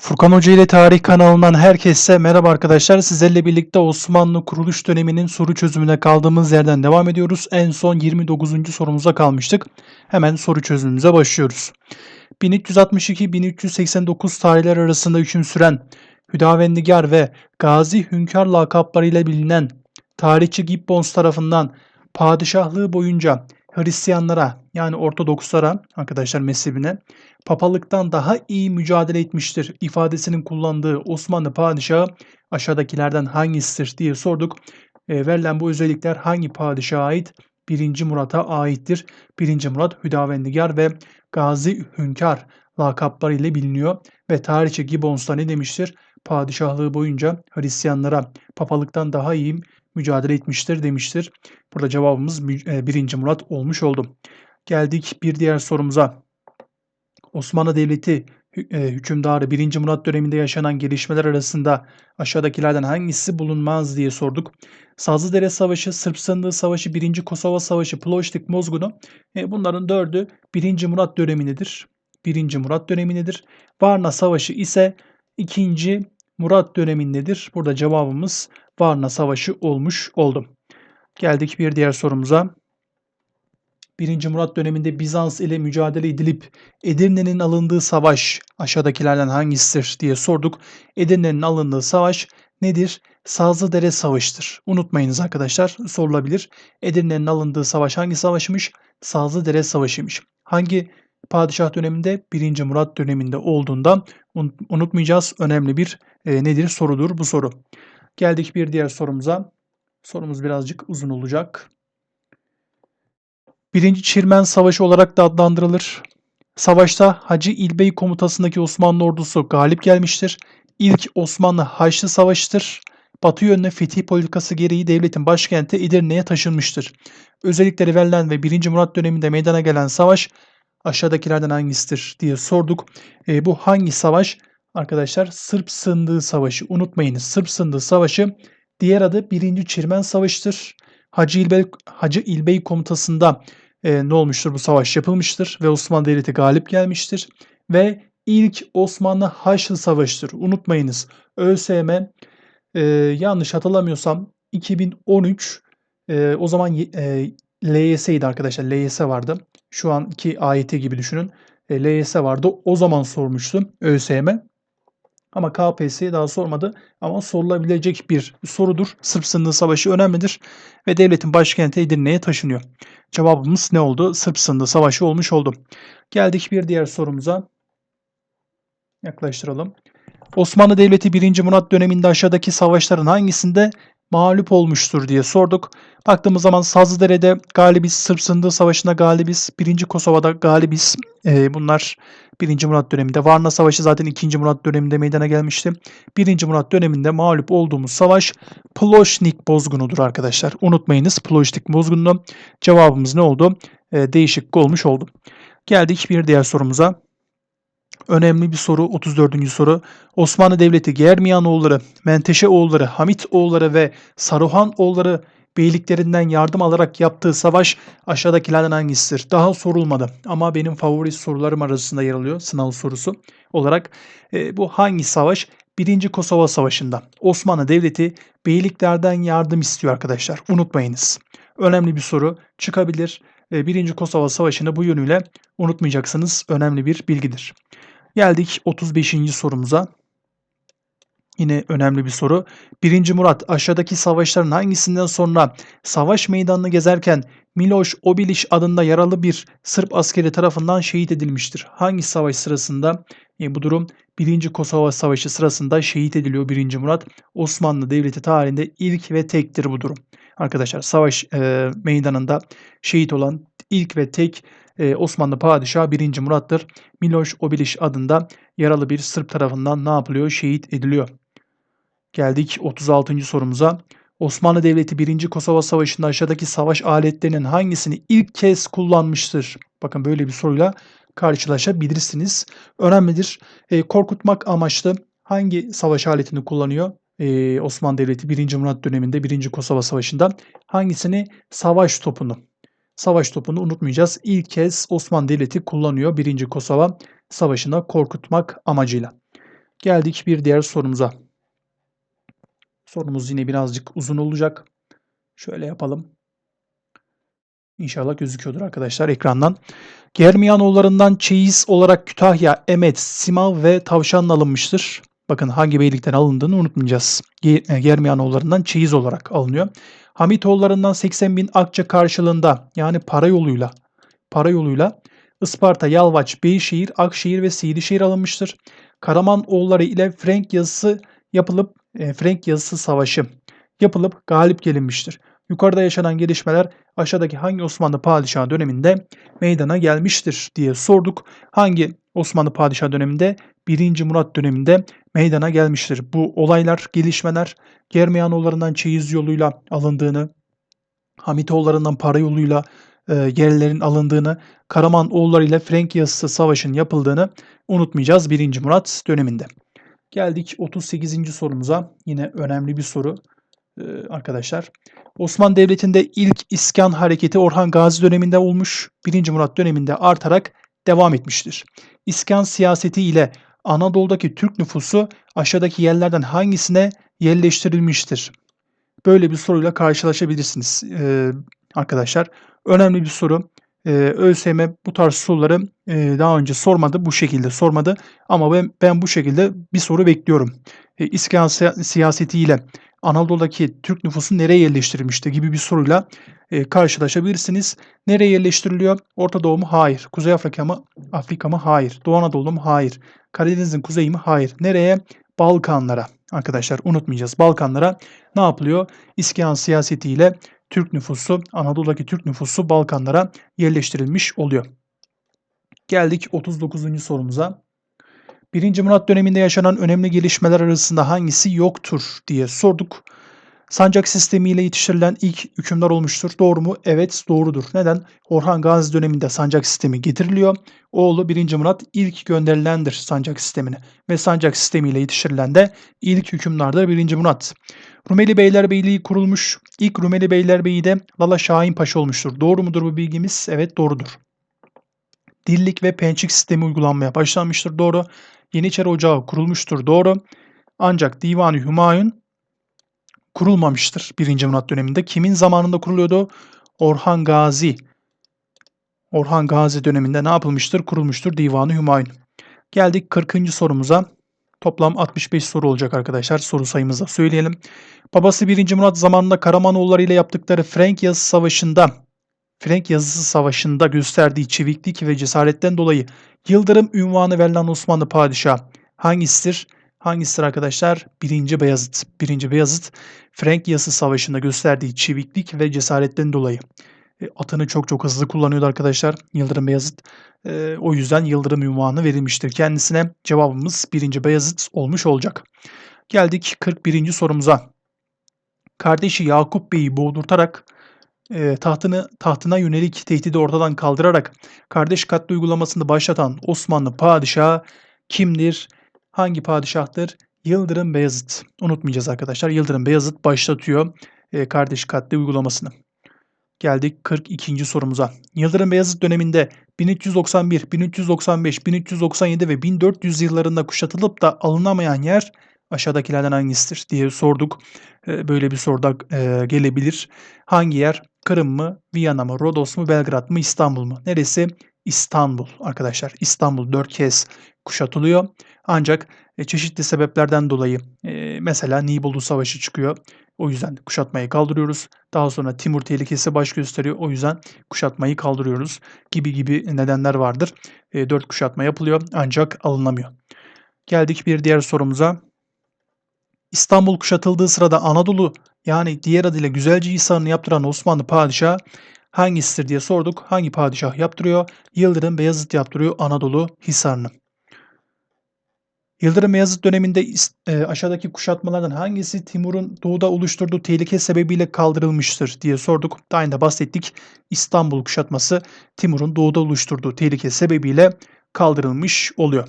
Furkan Hoca ile Tarih kanalından herkese merhaba arkadaşlar. Sizlerle birlikte Osmanlı kuruluş döneminin soru çözümüne kaldığımız yerden devam ediyoruz. En son 29. sorumuza kalmıştık. Hemen soru çözümümüze başlıyoruz. 1362-1389 tarihler arasında hüküm süren Hüdavendigar ve Gazi Hünkar lakaplarıyla bilinen tarihçi Gibbons tarafından padişahlığı boyunca Hristiyanlara yani Ortodokslara arkadaşlar mezhebine papalıktan daha iyi mücadele etmiştir ifadesinin kullandığı Osmanlı padişahı aşağıdakilerden hangisidir diye sorduk. E, verilen bu özellikler hangi padişaha ait? 1. Murat'a aittir. 1. Murat Hüdavendigar ve Gazi Hünkar lakapları ile biliniyor ve tarihçi Gibbons da ne demiştir? Padişahlığı boyunca Hristiyanlara papalıktan daha iyi mücadele etmiştir demiştir. Burada cevabımız 1. Murat olmuş oldu. Geldik bir diğer sorumuza. Osmanlı Devleti e, hükümdarı 1. Murat döneminde yaşanan gelişmeler arasında aşağıdakilerden hangisi bulunmaz diye sorduk. Sazlıdere Savaşı, Sırp Sındığı Savaşı, 1. Kosova Savaşı, Ploştik Mozgunu e, bunların dördü 1. Murat dönemindedir. 1. Murat dönemindedir. Varna Savaşı ise 2. Murat dönemindedir. Burada cevabımız Varna Savaşı olmuş oldu. Geldik bir diğer sorumuza. 1. Murat döneminde Bizans ile mücadele edilip Edirne'nin alındığı savaş aşağıdakilerden hangisidir diye sorduk. Edirne'nin alındığı savaş nedir? Sazlıdere Savaşı'dır. Unutmayınız arkadaşlar sorulabilir. Edirne'nin alındığı savaş hangi savaşmış? Sazlıdere Savaşı'ymış. Hangi padişah döneminde? 1. Murat döneminde olduğundan un- unutmayacağız. Önemli bir e, nedir sorudur bu soru. Geldik bir diğer sorumuza. Sorumuz birazcık uzun olacak. Birinci Çirmen Savaşı olarak da adlandırılır. Savaşta Hacı İlbey komutasındaki Osmanlı ordusu galip gelmiştir. İlk Osmanlı Haçlı Savaşı'dır. Batı yönlü fetih politikası gereği devletin başkenti Edirne'ye taşınmıştır. Özellikleri verilen ve 1. Murat döneminde meydana gelen savaş aşağıdakilerden hangisidir diye sorduk. E, bu hangi savaş? Arkadaşlar Sırp Sındığı Savaşı. Unutmayınız Sırp Sındığı Savaşı diğer adı 1. Çirmen Savaşı'dır. Hacı İlbey, Hacı İlbey komutasında e, ne olmuştur? Bu savaş yapılmıştır ve Osmanlı Devleti galip gelmiştir. Ve ilk Osmanlı Haçlı Savaşı'dır. Unutmayınız ÖSYM e, yanlış hatırlamıyorsam 2013 e, o zaman e, LYS'ydi arkadaşlar. LYS vardı. Şu anki AYT gibi düşünün. E, LYS vardı. O zaman sormuştum ÖSYM. Ama KPSS daha sormadı. Ama sorulabilecek bir sorudur. Sırp Sındığı Savaşı önemlidir. Ve devletin başkenti Edirne'ye taşınıyor. Cevabımız ne oldu? Sırp Sındığı Savaşı olmuş oldu. Geldik bir diğer sorumuza. Yaklaştıralım. Osmanlı Devleti 1. Murat döneminde aşağıdaki savaşların hangisinde mağlup olmuştur diye sorduk. Baktığımız zaman Sazlıdere'de galibiz, Sırp Sındığı Savaşı'nda galibiz, 1. Kosova'da galibiz. Ee, bunlar 1. Murat döneminde. Varna Savaşı zaten 2. Murat döneminde meydana gelmişti. 1. Murat döneminde mağlup olduğumuz savaş Ploşnik bozgunudur arkadaşlar. Unutmayınız Ploşnik bozgununu. Cevabımız ne oldu? Ee, değişik olmuş oldu. Geldik bir diğer sorumuza. Önemli bir soru 34. soru. Osmanlı Devleti Germiyan oğulları, Menteşe oğulları, Hamit oğulları ve Saruhan oğulları beyliklerinden yardım alarak yaptığı savaş aşağıdakilerden hangisidir? Daha sorulmadı ama benim favori sorularım arasında yer alıyor sınav sorusu olarak. E, bu hangi savaş? Birinci Kosova Savaşı'nda Osmanlı Devleti beyliklerden yardım istiyor arkadaşlar. Unutmayınız. Önemli bir soru çıkabilir. E, Birinci Kosova Savaşı'nı bu yönüyle unutmayacaksınız. Önemli bir bilgidir. Geldik 35. sorumuza. Yine önemli bir soru. 1. Murat aşağıdaki savaşların hangisinden sonra savaş meydanını gezerken Miloš Obilić adında yaralı bir Sırp askeri tarafından şehit edilmiştir? Hangi savaş sırasında e, bu durum 1. Kosova Savaşı sırasında şehit ediliyor 1. Murat. Osmanlı Devleti tarihinde ilk ve tektir bu durum. Arkadaşlar savaş e, meydanında şehit olan ilk ve tek e, Osmanlı Padişahı 1. Murat'tır. Miloš Obilić adında yaralı bir Sırp tarafından ne yapılıyor? Şehit ediliyor. Geldik 36. sorumuza. Osmanlı Devleti 1. Kosova Savaşı'nda aşağıdaki savaş aletlerinin hangisini ilk kez kullanmıştır? Bakın böyle bir soruyla karşılaşabilirsiniz. Önemlidir. E, korkutmak amaçlı hangi savaş aletini kullanıyor? E, Osmanlı Devleti 1. Murat döneminde 1. Kosova Savaşı'nda hangisini? Savaş topunu. Savaş topunu unutmayacağız. İlk kez Osmanlı Devleti kullanıyor 1. Kosova Savaşı'nda korkutmak amacıyla. Geldik bir diğer sorumuza. Sorumuz yine birazcık uzun olacak. Şöyle yapalım. İnşallah gözüküyordur arkadaşlar ekrandan. Germiyanoğullarından çeyiz olarak Kütahya, Emet, Simav ve Tavşan'ın alınmıştır. Bakın hangi beylikten alındığını unutmayacağız. E, Germiyanoğullarından çeyiz olarak alınıyor. Hamitoğullarından 80 bin akçe karşılığında yani para yoluyla para yoluyla Isparta, Yalvaç, Beyşehir, Akşehir ve Siirişehir alınmıştır. Karaman oğulları ile Frank yazısı yapılıp Frank yazısı savaşı yapılıp galip gelinmiştir. Yukarıda yaşanan gelişmeler aşağıdaki hangi Osmanlı padişahı döneminde meydana gelmiştir diye sorduk. Hangi Osmanlı padişahı döneminde? 1. Murat döneminde meydana gelmiştir. Bu olaylar, gelişmeler Germiyanoğullarından çeyiz yoluyla alındığını, Hamitoğullarından para yoluyla e, yerlerin alındığını, Karaman oğulları ile Frank yazısı savaşın yapıldığını unutmayacağız 1. Murat döneminde. Geldik 38. sorumuza. Yine önemli bir soru e, arkadaşlar. Osmanlı Devleti'nde ilk iskan hareketi Orhan Gazi döneminde olmuş, 1. Murat döneminde artarak devam etmiştir. İskan siyaseti ile Anadolu'daki Türk nüfusu aşağıdaki yerlerden hangisine yerleştirilmiştir? Böyle bir soruyla karşılaşabilirsiniz e, arkadaşlar. Önemli bir soru. E, ÖSYM bu tarz soruları e, daha önce sormadı, bu şekilde sormadı. Ama ben, ben bu şekilde bir soru bekliyorum. E, İskan siya- siyasetiyle Anadolu'daki Türk nüfusu nereye yerleştirilmişti gibi bir soruyla e, karşılaşabilirsiniz. Nereye yerleştiriliyor? Orta Doğu mu? Hayır. Kuzey Afrika mı? Afrika mı? Hayır. Doğu Anadolu mu? Hayır. Karadeniz'in kuzeyi mi? Hayır. Nereye? Balkanlara. Arkadaşlar unutmayacağız. Balkanlara ne yapılıyor? İskan siyasetiyle Türk nüfusu, Anadolu'daki Türk nüfusu Balkanlara yerleştirilmiş oluyor. Geldik 39. sorumuza. 1. Murat döneminde yaşanan önemli gelişmeler arasında hangisi yoktur diye sorduk. Sancak sistemiyle yetiştirilen ilk hükümdar olmuştur. Doğru mu? Evet doğrudur. Neden? Orhan Gazi döneminde sancak sistemi getiriliyor. Oğlu 1. Murat ilk gönderilendir sancak sistemine. Ve sancak sistemiyle yetiştirilen de ilk hükümdardır 1. Murat. Rumeli Beylerbeyliği kurulmuş. İlk Rumeli Beylerbeyi de Lala Şahin Paşa olmuştur. Doğru mudur bu bilgimiz? Evet doğrudur. Dillik ve pençik sistemi uygulanmaya başlanmıştır. Doğru. Yeniçeri Ocağı kurulmuştur. Doğru. Ancak Divan-ı Hümayun kurulmamıştır 1. Murat döneminde. Kimin zamanında kuruluyordu? Orhan Gazi. Orhan Gazi döneminde ne yapılmıştır? Kurulmuştur Divan-ı Hümayun. Geldik 40. sorumuza. Toplam 65 soru olacak arkadaşlar. Soru sayımızı söyleyelim. Babası 1. Murat zamanında Karamanoğulları ile yaptıkları Frank yazısı savaşında Frank yazısı savaşında gösterdiği çeviklik ve cesaretten dolayı Yıldırım ünvanı verilen Osmanlı padişah hangisidir? Hangisidir arkadaşlar? 1. Beyazıt. 1. Beyazıt Frank yazısı savaşında gösterdiği çeviklik ve cesaretten dolayı e, atını çok çok hızlı kullanıyordu arkadaşlar Yıldırım Beyazıt. E, o yüzden Yıldırım ünvanı verilmiştir kendisine. Cevabımız 1. Beyazıt olmuş olacak. Geldik 41. sorumuza. Kardeşi Yakup Bey'i boğdurtarak e, tahtını tahtına yönelik tehdidi ortadan kaldırarak kardeş katli uygulamasını başlatan Osmanlı padişahı kimdir? Hangi padişahtır? Yıldırım Beyazıt. Unutmayacağız arkadaşlar. Yıldırım Beyazıt başlatıyor e, kardeş katli uygulamasını. Geldik 42. sorumuza. Yıldırım Beyazıt döneminde 1391, 1395, 1397 ve 1400 yıllarında kuşatılıp da alınamayan yer aşağıdakilerden hangisidir diye sorduk. E, Böyle bir soruda e, gelebilir. Hangi yer? Kırım mı, Viyana mı, Rodos mu, Belgrad mı, İstanbul mu? Neresi? İstanbul arkadaşlar. İstanbul 4 kez kuşatılıyor. Ancak e, çeşitli sebeplerden dolayı e, mesela Nibolu Savaşı çıkıyor. O yüzden kuşatmayı kaldırıyoruz. Daha sonra Timur tehlikesi baş gösteriyor. O yüzden kuşatmayı kaldırıyoruz gibi gibi nedenler vardır. E, 4 kuşatma yapılıyor ancak alınamıyor. Geldik bir diğer sorumuza. İstanbul kuşatıldığı sırada Anadolu yani diğer adıyla Güzelce Hisarı'nı yaptıran Osmanlı padişahı hangisidir diye sorduk. Hangi padişah yaptırıyor? Yıldırım Beyazıt yaptırıyor Anadolu Hisarı'nı. Yıldırım Beyazıt döneminde e, aşağıdaki kuşatmalardan hangisi Timur'un doğuda oluşturduğu tehlike sebebiyle kaldırılmıştır diye sorduk. Daha önce bahsettik. İstanbul kuşatması Timur'un doğuda oluşturduğu tehlike sebebiyle kaldırılmış oluyor.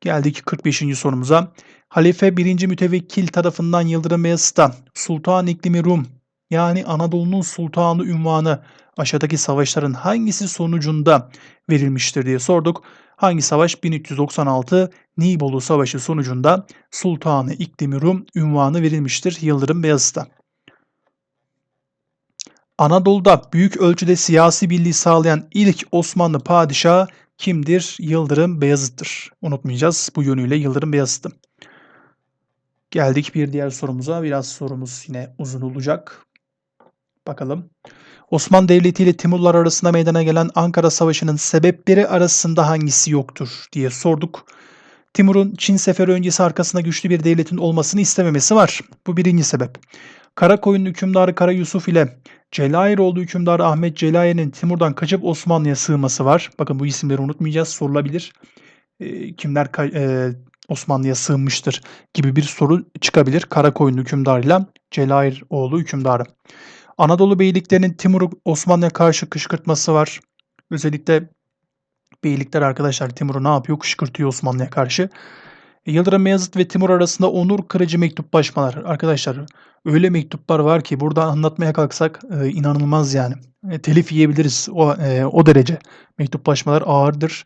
Geldik 45. sorumuza. Halife 1. Mütevekkil tarafından Yıldırım Beyazıt'a Sultan İklimi Rum yani Anadolu'nun sultanı ünvanı aşağıdaki savaşların hangisi sonucunda verilmiştir diye sorduk. Hangi savaş? 1396 Nibolu Savaşı sonucunda Sultanı İklim Rum ünvanı verilmiştir Yıldırım Beyazıt'a. Anadolu'da büyük ölçüde siyasi birliği sağlayan ilk Osmanlı padişahı kimdir? Yıldırım Beyazıt'tır. Unutmayacağız bu yönüyle Yıldırım Beyazıt'ı. Geldik bir diğer sorumuza. Biraz sorumuz yine uzun olacak. Bakalım. Osmanlı Devleti ile Timurlar arasında meydana gelen Ankara Savaşı'nın sebepleri arasında hangisi yoktur diye sorduk. Timur'un Çin seferi öncesi arkasında güçlü bir devletin olmasını istememesi var. Bu birinci sebep. Karakoyunlu hükümdarı Kara Yusuf ile Celayiroğlu hükümdarı Ahmet Celayi'nin Timur'dan kaçıp Osmanlı'ya sığması var. Bakın bu isimleri unutmayacağız. Sorulabilir. E, kimler e, Osmanlı'ya sığınmıştır gibi bir soru çıkabilir. Karakoyunlu hükümdarıyla Celayiroğlu hükümdarı. Anadolu beyliklerinin Timur'u Osmanlı'ya karşı kışkırtması var. Özellikle beylikler arkadaşlar Timur'u ne yapıyor? Kışkırtıyor Osmanlı'ya karşı. E, Yıldırım Beyazıt ve Timur arasında onur kırıcı mektuplaşmalar. Arkadaşlar öyle mektuplar var ki burada anlatmaya kalksak e, inanılmaz yani. E, telif yiyebiliriz o, e, o derece. Mektuplaşmalar ağırdır.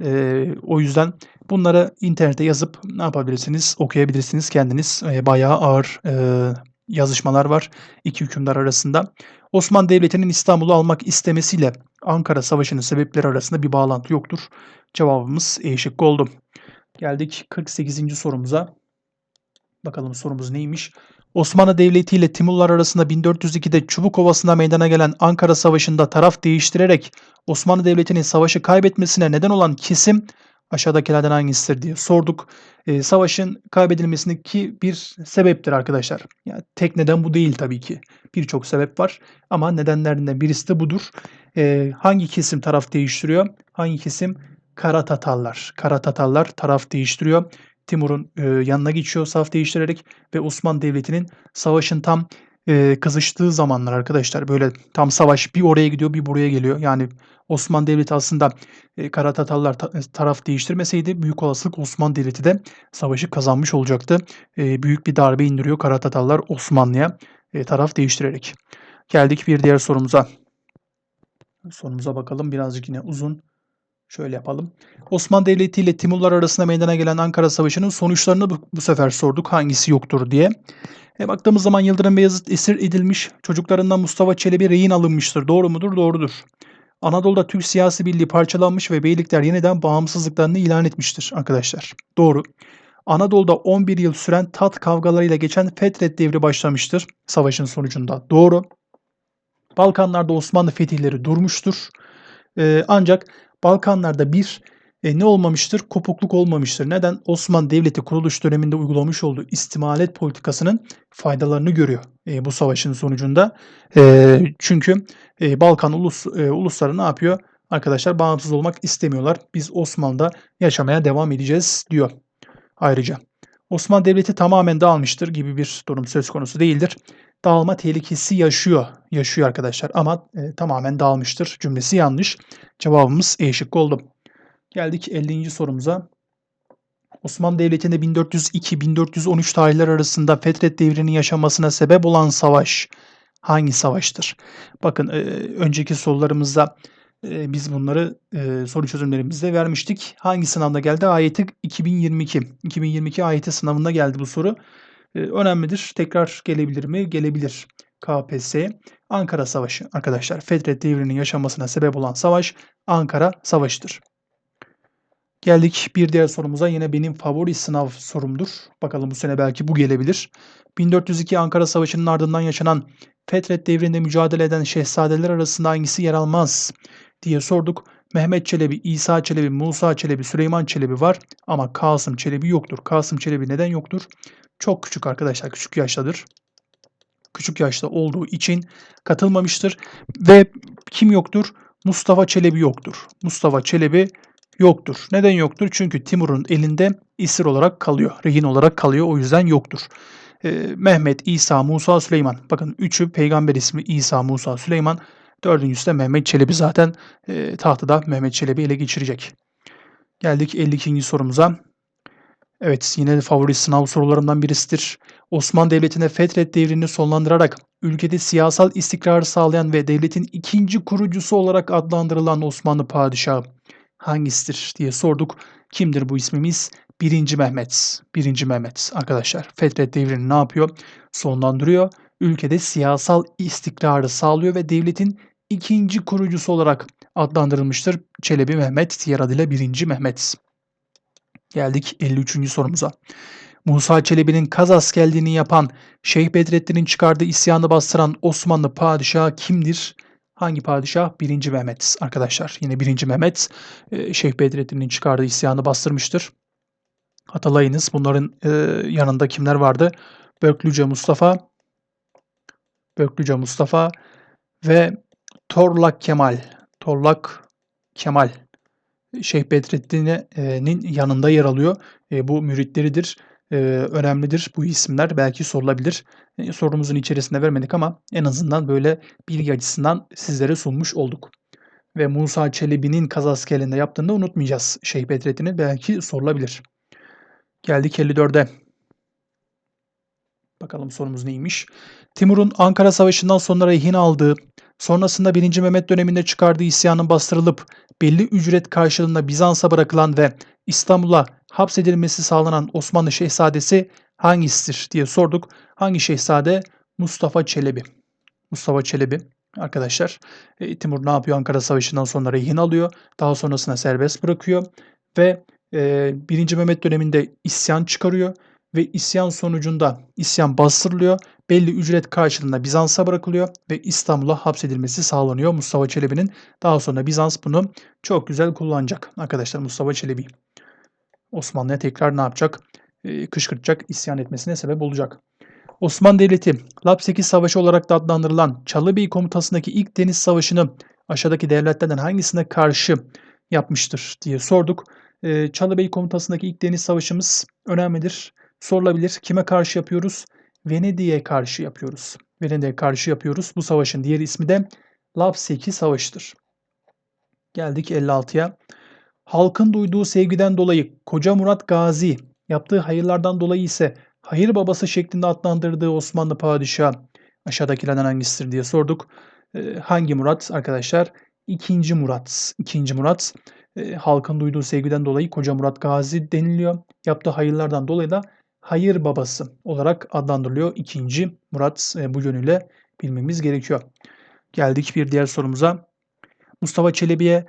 E, o yüzden bunları internete yazıp ne yapabilirsiniz? Okuyabilirsiniz kendiniz. E, bayağı ağır e, yazışmalar var iki hükümdar arasında. Osmanlı Devleti'nin İstanbul'u almak istemesiyle Ankara Savaşı'nın sebepleri arasında bir bağlantı yoktur. Cevabımız E şıkkı oldu. Geldik 48. sorumuza. Bakalım sorumuz neymiş? Osmanlı Devleti ile Timurlar arasında 1402'de Çubukovası'nda meydana gelen Ankara Savaşı'nda taraf değiştirerek Osmanlı Devleti'nin savaşı kaybetmesine neden olan kesim aşağıdakilerden hangisidir diye sorduk. E, savaşın kaybedilmesindeki bir sebeptir arkadaşlar. Yani tek neden bu değil tabii ki. Birçok sebep var ama nedenlerinden birisi de budur. E, hangi kesim taraf değiştiriyor? Hangi kesim? Kara Tatarlar. Kara Tatarlar taraf değiştiriyor. Timur'un e, yanına geçiyor saf değiştirerek ve Osmanlı Devleti'nin savaşın tam e, kızıştığı zamanlar arkadaşlar böyle tam savaş bir oraya gidiyor bir buraya geliyor. Yani Osmanlı Devleti aslında e, Kara Tatarlar ta, taraf değiştirmeseydi büyük olasılık Osmanlı Devleti de savaşı kazanmış olacaktı. E, büyük bir darbe indiriyor Kara Tatarlar Osmanlı'ya e, taraf değiştirerek. Geldik bir diğer sorumuza. Sorumuza bakalım birazcık yine uzun. Şöyle yapalım. Osmanlı Devleti ile Timurlar arasında meydana gelen Ankara Savaşı'nın sonuçlarını bu, bu sefer sorduk. Hangisi yoktur diye. E, baktığımız zaman Yıldırım Beyazıt esir edilmiş. Çocuklarından Mustafa Çelebi rehin alınmıştır. Doğru mudur? Doğrudur. Anadolu'da Türk siyasi birliği parçalanmış ve beylikler yeniden bağımsızlıklarını ilan etmiştir arkadaşlar. Doğru. Anadolu'da 11 yıl süren tat kavgalarıyla geçen Fetret devri başlamıştır savaşın sonucunda. Doğru. Balkanlarda Osmanlı fetihleri durmuştur. Ee, ancak Balkanlarda bir e, ne olmamıştır? Kopukluk olmamıştır. Neden? Osmanlı Devleti kuruluş döneminde uygulamış olduğu istimalet politikasının faydalarını görüyor e, bu savaşın sonucunda. E, çünkü e, Balkan ulus e, ulusları ne yapıyor? Arkadaşlar bağımsız olmak istemiyorlar. Biz Osmanlı'da yaşamaya devam edeceğiz diyor. Ayrıca Osmanlı Devleti tamamen dağılmıştır gibi bir durum söz konusu değildir. Dağılma tehlikesi yaşıyor. Yaşıyor arkadaşlar ama e, tamamen dağılmıştır cümlesi yanlış. Cevabımız E şıkkı oldu. Geldik 50. sorumuza. Osmanlı Devleti'nde 1402-1413 tarihler arasında Fetret devrinin yaşamasına sebep olan savaş hangi savaştır? Bakın e, önceki sorularımızda e, biz bunları e, soru çözümlerimizde vermiştik. Hangi sınavda geldi? Ayeti 2022. 2022 ayeti sınavında geldi bu soru. E, önemlidir. Tekrar gelebilir mi? Gelebilir. KPSS Ankara Savaşı arkadaşlar. Fetret devrinin yaşanmasına sebep olan savaş Ankara Savaşı'dır. Geldik bir diğer sorumuza. Yine benim favori sınav sorumdur. Bakalım bu sene belki bu gelebilir. 1402 Ankara Savaşı'nın ardından yaşanan Fetret devrinde mücadele eden şehzadeler arasında hangisi yer almaz diye sorduk. Mehmet Çelebi, İsa Çelebi, Musa Çelebi, Süleyman Çelebi var ama Kasım Çelebi yoktur. Kasım Çelebi neden yoktur? Çok küçük arkadaşlar, küçük yaştadır. Küçük yaşta olduğu için katılmamıştır ve kim yoktur? Mustafa Çelebi yoktur. Mustafa Çelebi yoktur. Neden yoktur? Çünkü Timur'un elinde esir olarak kalıyor. Rehin olarak kalıyor. O yüzden yoktur. Ee, Mehmet, İsa, Musa, Süleyman. Bakın üçü peygamber ismi İsa, Musa, Süleyman. Dördüncüsü de Mehmet Çelebi zaten e, tahtada Mehmet Çelebi ele geçirecek. Geldik 52. sorumuza. Evet yine favori sınav sorularından birisidir. Osmanlı Devleti'ne Fetret devrini sonlandırarak ülkede siyasal istikrarı sağlayan ve devletin ikinci kurucusu olarak adlandırılan Osmanlı padişahı hangisidir diye sorduk. Kimdir bu ismimiz? 1. Mehmet. 1. Mehmet arkadaşlar. Fetret devrini ne yapıyor? Sonlandırıyor. Ülkede siyasal istikrarı sağlıyor ve devletin ikinci kurucusu olarak adlandırılmıştır. Çelebi Mehmet, diğer adıyla 1. Mehmet. Geldik 53. sorumuza. Musa Çelebi'nin Kaz askerliğini yapan Şeyh Bedrettin'in çıkardığı isyanı bastıran Osmanlı padişahı kimdir? Hangi padişah? 1. Mehmet arkadaşlar. Yine 1. Mehmet e, Şeyh Bedrettin'in çıkardığı isyanı bastırmıştır. Hatırlayınız bunların e, yanında kimler vardı? Börklüce Mustafa, Börklüce Mustafa ve Torlak Kemal. Torlak Kemal. Şeyh Bedrettin'in yanında yer alıyor. E, bu müritleridir. E, önemlidir bu isimler. Belki sorulabilir. E, sorumuzun içerisinde vermedik ama en azından böyle bilgi açısından sizlere sunmuş olduk. Ve Musa Çelebi'nin kaz askerliğinde yaptığını da unutmayacağız. Şeyh Bedrettin'i belki sorulabilir. Geldik 54'e. Bakalım sorumuz neymiş? Timur'un Ankara Savaşı'ndan sonra rehin aldığı, sonrasında 1. Mehmet döneminde çıkardığı isyanın bastırılıp belli ücret karşılığında Bizans'a bırakılan ve İstanbul'a hapsedilmesi sağlanan Osmanlı Şehzadesi hangisidir diye sorduk. Hangi şehzade? Mustafa Çelebi. Mustafa Çelebi arkadaşlar. E, Timur ne yapıyor? Ankara Savaşı'ndan sonra rehin alıyor. Daha sonrasında serbest bırakıyor ve e, 1. Mehmet döneminde isyan çıkarıyor ve isyan sonucunda isyan bastırılıyor. Belli ücret karşılığında Bizans'a bırakılıyor ve İstanbul'a hapsedilmesi sağlanıyor Mustafa Çelebi'nin. Daha sonra Bizans bunu çok güzel kullanacak arkadaşlar Mustafa Çelebi. Osmanlı'ya tekrar ne yapacak? Ee, kışkırtacak, isyan etmesine sebep olacak. Osmanlı Devleti, Lapseki Savaşı olarak da adlandırılan Çalıbey komutasındaki ilk deniz savaşını aşağıdaki devletlerden hangisine karşı yapmıştır diye sorduk. Ee, Çalıbey komutasındaki ilk deniz savaşımız önemlidir sorulabilir. Kime karşı yapıyoruz? Venedik'e karşı yapıyoruz. Venedik'e karşı yapıyoruz. Bu savaşın diğer ismi de Lapseki Savaşı'dır. Geldik 56'ya. Halkın duyduğu sevgiden dolayı Koca Murat Gazi, yaptığı hayırlardan dolayı ise hayır babası şeklinde adlandırdığı Osmanlı padişahı aşağıdakilerden hangisidir diye sorduk. Ee, hangi Murat arkadaşlar? İkinci Murat. İkinci Murat e, halkın duyduğu sevgiden dolayı Koca Murat Gazi deniliyor. Yaptığı hayırlardan dolayı da hayır babası olarak adlandırılıyor. İkinci Murat e, bu yönüyle bilmemiz gerekiyor. Geldik bir diğer sorumuza. Mustafa Çelebi'ye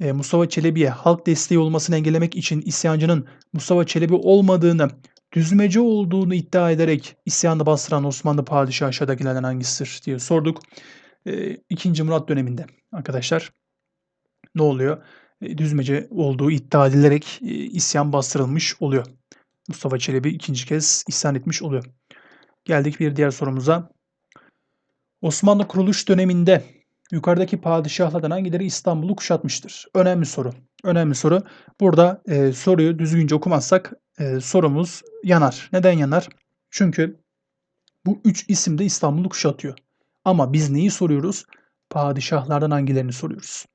e, Mustafa Çelebi'ye halk desteği olmasını engellemek için isyancının Mustafa Çelebi olmadığını, düzmece olduğunu iddia ederek isyanı bastıran Osmanlı padişahı aşağıdakilerden hangisidir diye sorduk. E, ikinci Murat döneminde arkadaşlar ne oluyor? Düzmece olduğu iddia edilerek isyan bastırılmış oluyor. Mustafa Çelebi ikinci kez isyan etmiş oluyor. Geldik bir diğer sorumuza. Osmanlı kuruluş döneminde yukarıdaki padişahlardan hangileri İstanbul'u kuşatmıştır? Önemli soru. Önemli soru. Burada e, soruyu düzgünce okumazsak e, sorumuz yanar. Neden yanar? Çünkü bu üç isim de İstanbul'u kuşatıyor. Ama biz neyi soruyoruz? Padişahlardan hangilerini soruyoruz?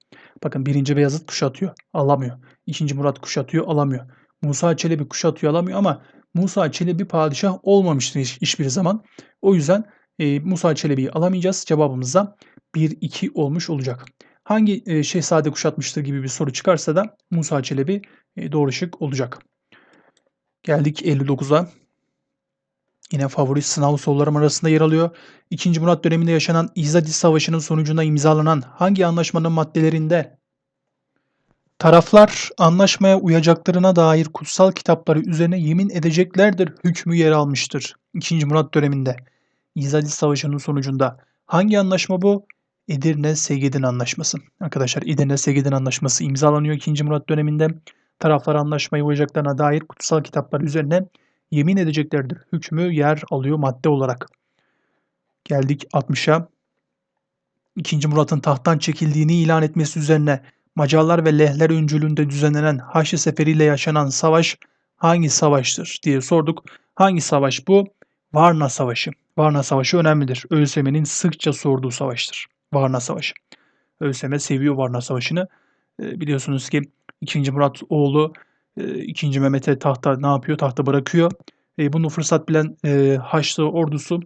Bakın birinci Beyazıt kuşatıyor, alamıyor. İkinci Murat kuşatıyor, alamıyor. Musa Çelebi kuşatıyor alamıyor ama Musa Çelebi padişah olmamıştır hiç, hiçbir zaman. O yüzden e, Musa Çelebi'yi alamayacağız. Cevabımız da 1-2 olmuş olacak. Hangi e, şehzade kuşatmıştır gibi bir soru çıkarsa da Musa Çelebi e, doğru şık olacak. Geldik 59'a. Yine favori sınav sorularım arasında yer alıyor. 2. Murat döneminde yaşanan İzadi Savaşı'nın sonucunda imzalanan hangi anlaşmanın maddelerinde Taraflar anlaşmaya uyacaklarına dair kutsal kitapları üzerine yemin edeceklerdir hükmü yer almıştır. 2. Murat döneminde İzadi Savaşı'nın sonucunda hangi anlaşma bu? Edirne Segedin Anlaşması. Arkadaşlar Edirne Segedin Anlaşması imzalanıyor 2. Murat döneminde. Taraflar anlaşmaya uyacaklarına dair kutsal kitaplar üzerine yemin edeceklerdir. Hükmü yer alıyor madde olarak. Geldik 60'a. 2. Murat'ın tahttan çekildiğini ilan etmesi üzerine Macarlar ve Lehler öncülüğünde düzenlenen Haçlı Seferi ile yaşanan savaş hangi savaştır diye sorduk. Hangi savaş bu? Varna Savaşı. Varna Savaşı önemlidir. ÖSYM'nin sıkça sorduğu savaştır. Varna Savaşı. ÖSYM seviyor Varna Savaşı'nı. E, biliyorsunuz ki 2. Murat oğlu e, 2. Mehmet'e tahta ne yapıyor? Tahta bırakıyor. E, bunu fırsat bilen e, Haçlı ordusu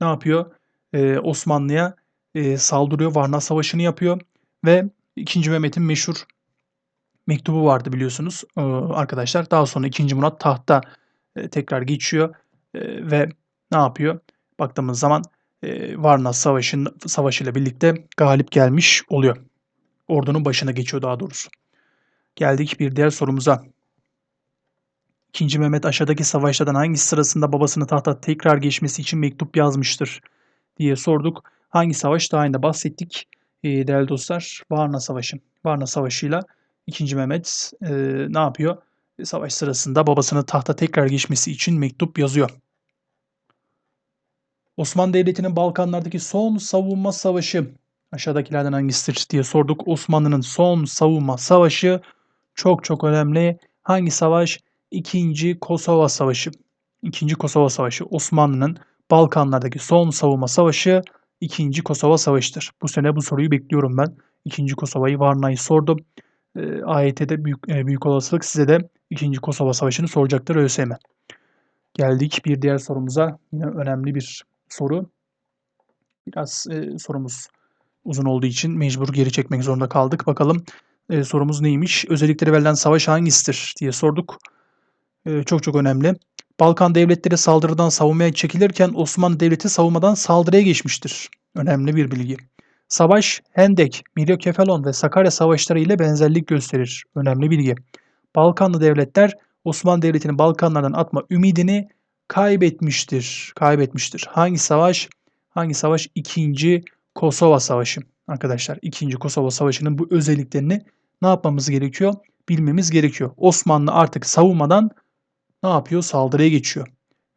ne yapıyor? e, Osmanlı'ya e, saldırıyor. Varna Savaşı'nı yapıyor ve 2. Mehmet'in meşhur mektubu vardı biliyorsunuz e, arkadaşlar. Daha sonra 2. Murat tahta e, tekrar geçiyor e, ve ne yapıyor? Baktığımız zaman e, Varna Savaşı'nın savaşıyla birlikte galip gelmiş oluyor. Ordunun başına geçiyor daha doğrusu. Geldik bir diğer sorumuza. 2. Mehmet aşağıdaki savaşlardan hangisi sırasında babasını tahta tekrar geçmesi için mektup yazmıştır diye sorduk. Hangi savaş daha önce bahsettik ee, değerli dostlar? Varna Savaşı. Varna Savaşı'yla 2. Mehmet e, ne yapıyor? Savaş sırasında babasını tahta tekrar geçmesi için mektup yazıyor. Osmanlı Devleti'nin Balkanlardaki son savunma savaşı aşağıdakilerden hangisidir diye sorduk. Osmanlı'nın son savunma savaşı çok çok önemli. Hangi savaş? İkinci Kosova Savaşı. İkinci Kosova Savaşı Osmanlı'nın Balkanlardaki son savunma savaşı İkinci Kosova Savaşı'dır. Bu sene bu soruyu bekliyorum ben. İkinci Kosova'yı Varna'yı sordum. E, AYT'de büyük, e, büyük olasılık size de İkinci Kosova Savaşı'nı soracaktır ÖSYM. Geldik bir diğer sorumuza. Yine önemli bir soru. Biraz e, sorumuz uzun olduğu için mecbur geri çekmek zorunda kaldık. Bakalım e, sorumuz neymiş? Özellikleri verilen savaş hangisidir diye sorduk. E, çok çok önemli. Balkan devletleri saldırıdan savunmaya çekilirken Osmanlı Devleti savunmadan saldırıya geçmiştir. Önemli bir bilgi. Savaş, Hendek, Miryokefalon ve Sakarya savaşları ile benzerlik gösterir. Önemli bilgi. Balkanlı devletler Osmanlı Devleti'nin Balkanlardan atma ümidini kaybetmiştir. Kaybetmiştir. Hangi savaş? Hangi savaş? İkinci Kosova Savaşı. Arkadaşlar ikinci Kosova Savaşı'nın bu özelliklerini ne yapmamız gerekiyor? Bilmemiz gerekiyor. Osmanlı artık savunmadan ne yapıyor? Saldırıya geçiyor.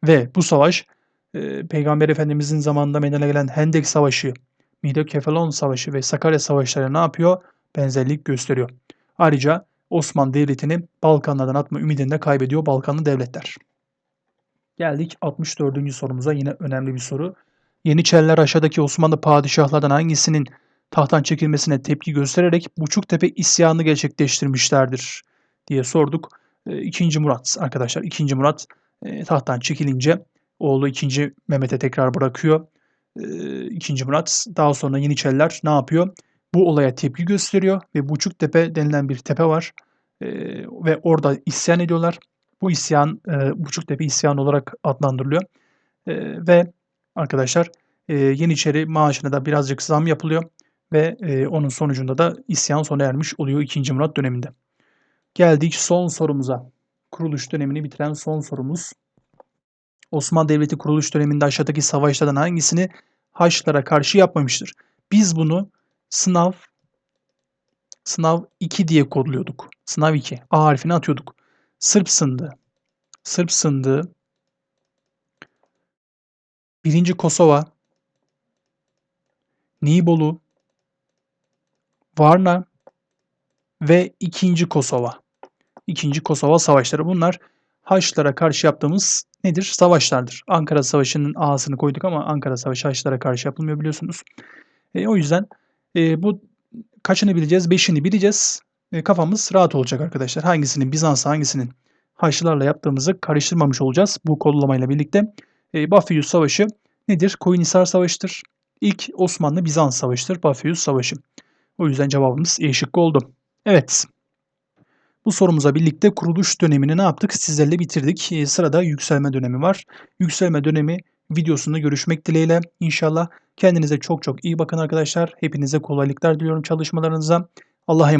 Ve bu savaş e, Peygamber Efendimizin zamanında meydana gelen Hendek Savaşı, Midyat-Kefalon Savaşı ve Sakarya Savaşları ne yapıyor? Benzerlik gösteriyor. Ayrıca Osmanlı Devleti'ni Balkanlardan atma ümidini de kaybediyor Balkanlı devletler. Geldik 64. sorumuza yine önemli bir soru. Yeniçeriler aşağıdaki Osmanlı padişahlardan hangisinin tahttan çekilmesine tepki göstererek Buçuktepe isyanı gerçekleştirmişlerdir diye sorduk. E, İkinci Murat arkadaşlar. İkinci Murat e, tahttan çekilince oğlu ikinci Mehmet'e tekrar bırakıyor. E, İkinci Murat daha sonra Yeniçeriler ne yapıyor? Bu olaya tepki gösteriyor ve Buçuktepe denilen bir tepe var ve orada isyan ediyorlar. Bu isyan Buçuktepe isyan olarak adlandırılıyor ve arkadaşlar Yeniçeri maaşına da birazcık zam yapılıyor ve onun sonucunda da isyan sona ermiş oluyor 2. Murat döneminde. Geldik son sorumuza. Kuruluş dönemini bitiren son sorumuz. Osmanlı Devleti kuruluş döneminde aşağıdaki savaşlardan hangisini Haçlılara karşı yapmamıştır? Biz bunu sınav sınav 2 diye kodluyorduk. Sınav 2. A harfini atıyorduk. Sırp sındı. Sırp sındı. Birinci Kosova. Nibolu. Varna ve ikinci Kosova. İkinci Kosova Savaşları. Bunlar Haçlılara karşı yaptığımız nedir? Savaşlardır. Ankara Savaşı'nın A'sını koyduk ama Ankara Savaşı Haçlılara karşı yapılmıyor biliyorsunuz. E, o yüzden e, bu kaçını bileceğiz? Beşini bileceğiz. E, kafamız rahat olacak arkadaşlar. Hangisinin Bizans'a hangisinin Haçlılarla yaptığımızı karıştırmamış olacağız bu kodlamayla birlikte. E, Bafyus Savaşı nedir? Koyunhisar Savaşı'dır. İlk Osmanlı-Bizans Savaşı'dır Bafyus Savaşı. O yüzden cevabımız E şıkkı oldu. Evet. Bu sorumuza birlikte kuruluş dönemini ne yaptık? Sizlerle bitirdik. Ee, sırada yükselme dönemi var. Yükselme dönemi videosunda görüşmek dileğiyle. İnşallah kendinize çok çok iyi bakın arkadaşlar. Hepinize kolaylıklar diliyorum çalışmalarınıza. Allah'a